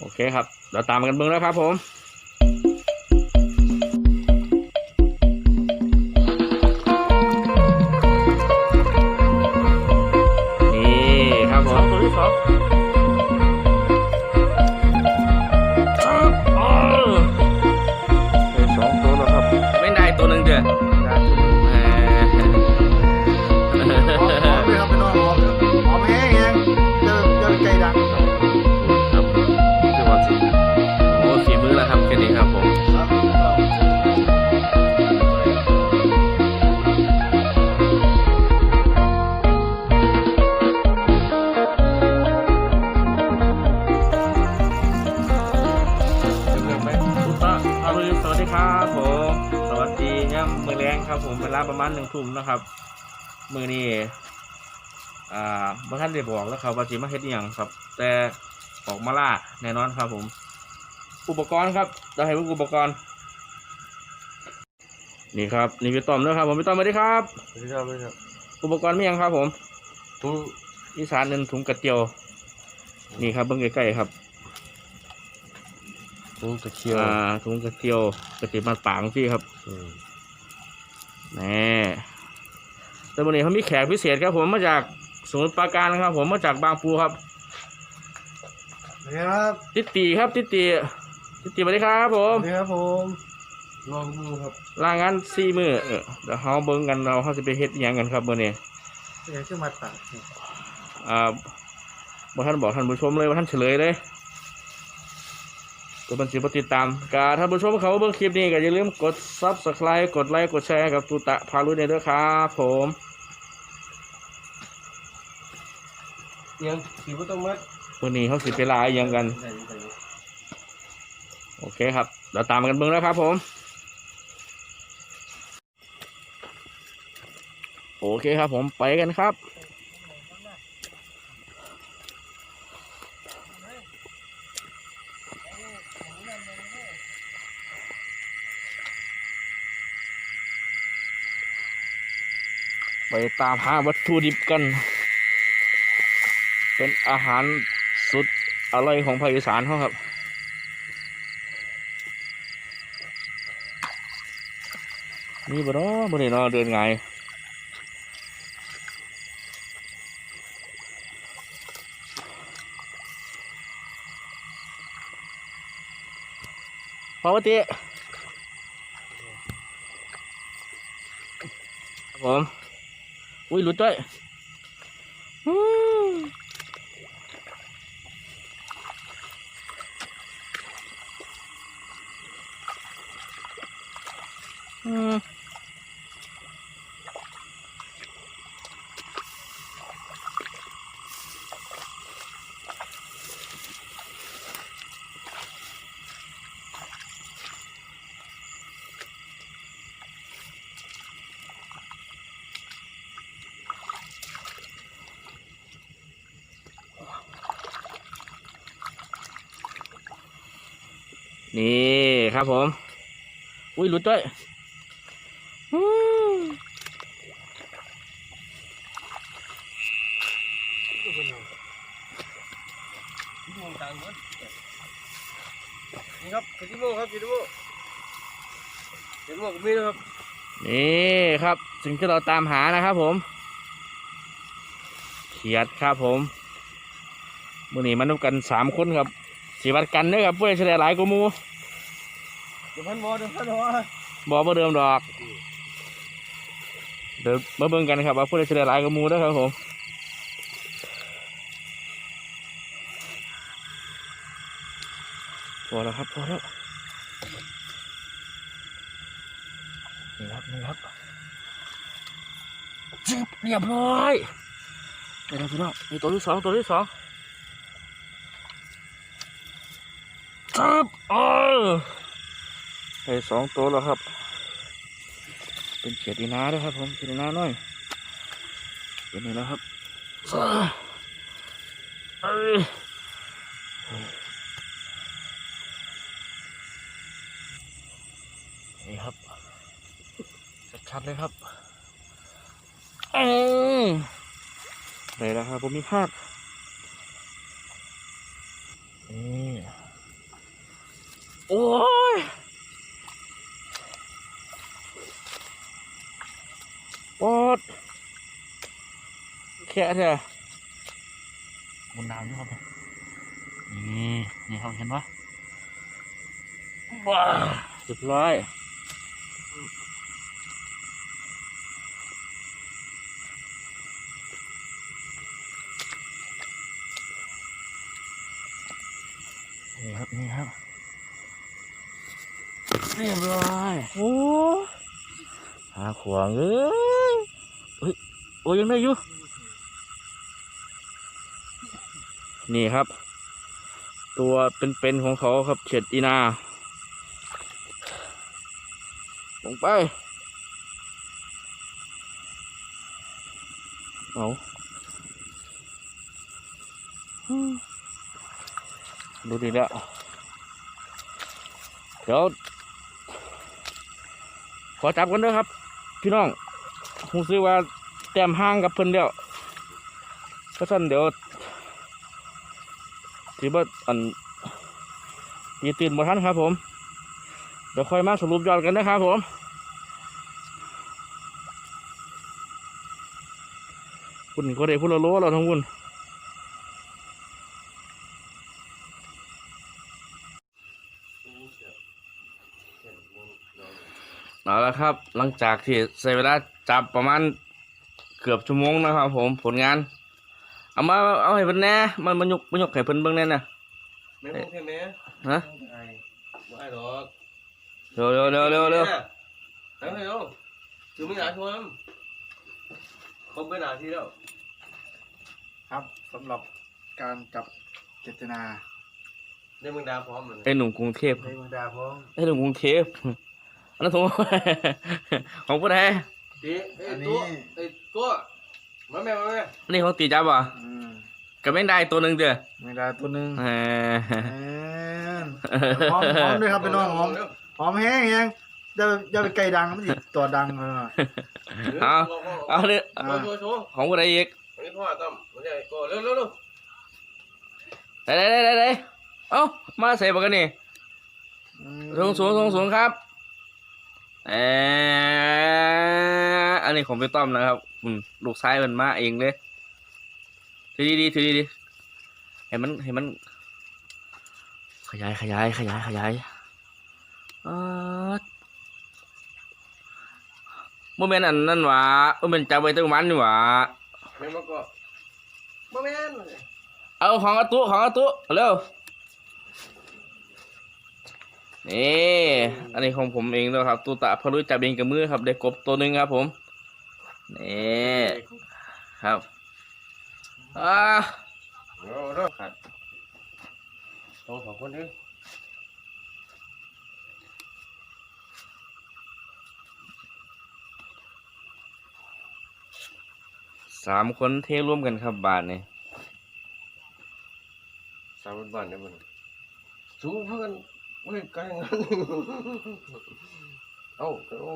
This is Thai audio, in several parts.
โอเคครับ เราตามกันเบิ้งแล้วครับผมนี่ครับผมตัวที่สองครั ผมเวลาประมาณหนึ่งทุ่มนะครับ มือนี้อ่าบ่ท่านได้บอกแล้วครับว่าสิมาเฮ็ดอหยังครับ แต่ออกมาล่าแน่นอนครับ ผม อุปกรณ์ครับเราให้เบิ่งอุปกรณ์ นี่ครับนี่พี่ต้อมนะครับ ผมพี่ต้อมสวัสดีครับ สวัสดีครับสวัสดีครับอุปกรณ์มีหยังครับผมทุกอีสานหนึ่งถุงกระเจียว นี่ครับเบิ่งใกล้ๆครับ ทุกตะเคียวอ่าถุงกระเจียวกระเจียวมันปางพี่ครับ อืมแน่แต่วันนี้เขามีแขกพิเศษครับผมมาจากสมุทรปราการครับ ผมมาจากบางปูครับสวัสดีครับติดตีครับติดตีติดตีสวัสดีครับผสมวัสดีครับผมลองดูครับลางานสี่มือเออเดี๋ยวเขาเบิ่งกันเราเขาจะไปเฮ็ดอหยังกันครับวันนี้อยากจะมาตัดนี่อ่าบ่ท่านบอกท่านผู้ชมเลยว่าท่านเฉลยเลย ตัวบัญชีติดตามกาท่านผู้ชมเขาเบิ่งคลิปนี้ก็อย่าลืมกด subscribe กดไลค์กดแชร์ให้กับตูตะพาลุยในเด้อครับผมยังสีบ่ต้องมัดวันนี้เขาสิไปลายยังกันได้อยู่ได้อยู่โอเคครับเราตามกันเบิ่งแล้วครับผม โอเคครับผมไปกันครับ ตามหาวัตถุดิบกัน เป็นอาหารสุดอร่อยของภาคอีสานเขาครับนี่บ่เนาะบ่ได้เนาะเดินไงพอปกติผม อุ้ยหลุดด้วยอืมอืม นี่ครับผม อุ้ยหลุดด้วยอืมนี่ครับกินโมครับกินโมกินโมกับมีนะครับ นี่ครับ สิ่งที่เราตามหานะครับผม เขียดครับผมมื่อนี้มันนำกันสามคนครับ สีวัดกันเด้อครับเพื่อเฉลี่ยหลายกว่าหมูเดี๋ยวพันบอเดี๋ยวพันบอบอกว่าเดิมดอก เดี๋ยวมาเบิ่งกันครับว่าเพื่อเฉลี่ยหลายกว่าหมูเด้อครับผมพอแล้วครับพอแล้วนี่ครับนี่ครับจึบเรียบร้อยนี่ครับพี่น้องนี่ตัวที่สองตัวที่สอง จึบเออได้สองตัวแล้วครับ เป็นเขียดีนาด้วยครับ ผมเขียดีนาหน่อยเป็นนี่แล้วครับเอ้ยนี่ครับชัดเลยครับเอ้ยได้แล้วครับผมมีพลาดนี่ โอ้ยโอ๊ดแค่เถอะบนน้ำอยู่ครับนี่นี่ครับเห็นปะว้าเรียบร้อยนี่ครับนี่ครับ เรียบร้อยโอ้หาขวางเอ้ยเฮ้ยโอ้ยยังได้อยู่นี่ครับ ตัวเป็นๆของเขาครับเฉดอีนาลงไปเอาอืมดูดีแล้วเดี๋ยว ขอจับกันด้วยครับ พี่น้องผมซื้อว่าแต้มห้างกับเพิ่นเดียวเพราะฉะนั้นเดี๋ยวถือว่าอันยีตื่นบ่ทันครับ ผม เดี๋ยวค่อยมาสรุปยอดกันนะครับผมคุณก็ได้พูดละโลเราทั้งคุณ เอาละครับ หลังจากที่ใช้เวลาจับประมาณเกือบชั่วโมงนะครับ ผมผลงาน เอามาเอาให้เพิ่นแหน่มันมันยกมันยกให้เพิ่นเบิ่งแน่น่ะแม่พวกแค่แม่ฮะไอ้ไม่หรอกเร็วเร็วเร็วเร็วเร็วเร็วเร็วถึงไม่หนาชวนครบไม่หนาทีแล้ว ครับสำหรับการจับเจตนาได้มึงดาพร้อมเลยไอ้หนุ่มกรุงเทพในเมืองดาพ้องไอ้หนุ่มกรุงเทพ อันนั้นผม ของผู้ใดตีไอ้ตัวไอ้ตัวมาแม่มาแม่อันนี้ของตีจับอะอืมกับแม่งได้ตัวหนึ่งเด้อเมืองดาตัวหนึ่งแหมแอนหอมหอมด้วยครับพี่น้องหอมหอมแห้งแห้งอย่าอย่าไปไกลดังมันสิตัวดังเลยนะเอาเอาเนี่ยโชว์โชว์โชว์ของผู้ใดอีกอันนี้พ่อตั้มไม่ใช่ก็เร็วเร็วเร็วได้ได้ได้ได้เอ้ามาใส่ปากกันนี่สูงสูงสูงสูงครับ เอออันนี้ของพี่ต้อมนะครับอืมลูกซ้ายมันมาเองเลยถือดีดีๆถือดีดีๆให้มันให้มัน ขยายขยายขยายขยายเออโมเมนต์อันนั่นหวะโมเมนต์จับไว้ตรงมันนี่หวะแม่มาก็มาแม่นเอาของอาตุของอาตุเร็ว นี่อันนี้ของผมเองด้วยครับตูตะพอรู้จับเองกับมือครับได้กบตัวหนึ่งครับ ผมนี่ครับอ่าเร็วเร็วขัดโตสองคนดิสามคนเทร่วมกันครับบาทนี่สามบ้านเนี่ยมันสูงเพื่อน เว้ยไกลงั้นเอ้าเอ้า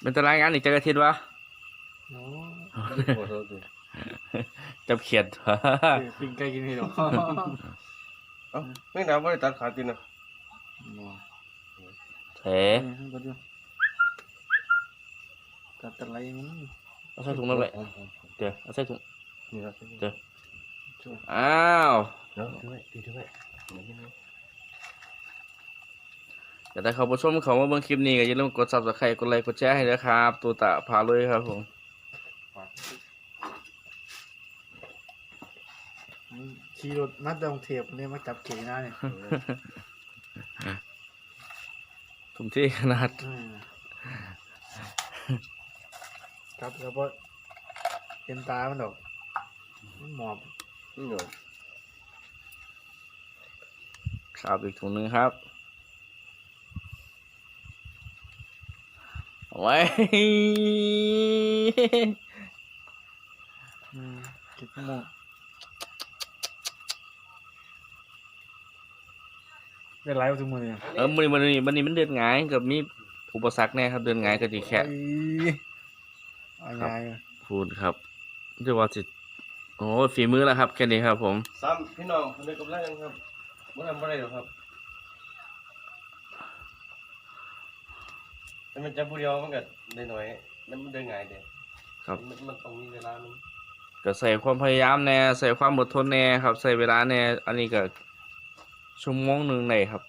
เป็นตารางงานอีกจักอาทิตย์วะโอ้ขอโทษดิจับเขียดปิ้งไก่กินให้หรอเอ้าไม่หนาวไม่ได้ตัดขาดจริงนะเถก็ดูตัดอะไรมันเอาใส่ถุงนั่นเลยเดี๋ยวเอาใส่ถุงนี่ครับเดี๋ยวอ้าวเนาะด้วยดีด้วย แต่ถ้าเขาผู้ชมเขามาเบิ่งคลิปนี้ก็อย่าลืมกด subscribe กดไลค์กดแชร์ให้ด้วยครับตูตะพาเลยครับผมขี่รถนัดดงเทปเนี่ยมาจับเก๋หน้าเนี่ยทุ่มที่ขนาด อืมครับแล้วก็เห็นตามันดอกมันหมอบนี่หน่อยครับอีกถุงหนึงครับเอา ไว้อืมเก็บหมดเป็นไรเอาทุกมือเนี่ยเออมันนี่มันนี่มันนี่มันเดินหงายกับมีอุปสรรคแน่ครับ เดินหงายก็จะแค่เอ้ยเอาไงอะพูดครับเรียกว่าจิโอ้ฝีมือแล้วครับแค่นี้ครับ ผมสามพี่น้องคนเดียวกับแรกกันครับไม่ทำอะไรหรอกครับ แต่มันจะผู้เดียวมันก็ได้หน่อยมันเดินง่ายเด้ครับ มันมันต้องมีเวลามันก็ใส่ความพยายามแน่ใส่ความอดทนแน่ครับ ใส่เวลาแน่อันนี้ก็ชั่วโมงหนึ่งในครับ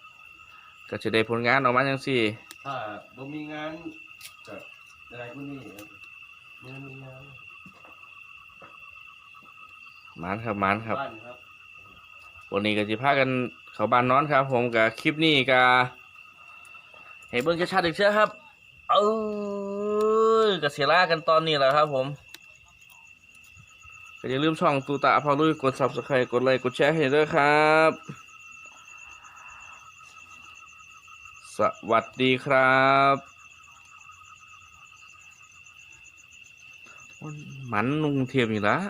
ก็จะได้ผลงานออกมาจังซี่ ถ้าบ่มีงานก็อะไรพวกนี้เมื่อมีงานหมานครับหมานครับ บ้านครับ วันนี้ก็จะพากันเข้าบ้านนอนครับ ผมกับคลิปนี้ก็ให้เบิ่งชัดๆอีกเชื่อครับ เออก็เสียลากันตอนนี้แหละครับผมก็อย่าลืมช่องตูตาพอลุยกด subscribe กดไลค์กดแชร์ให้ด้วยครับ สวัสดีครับมันนุ่งเทียมอยู่แล้ว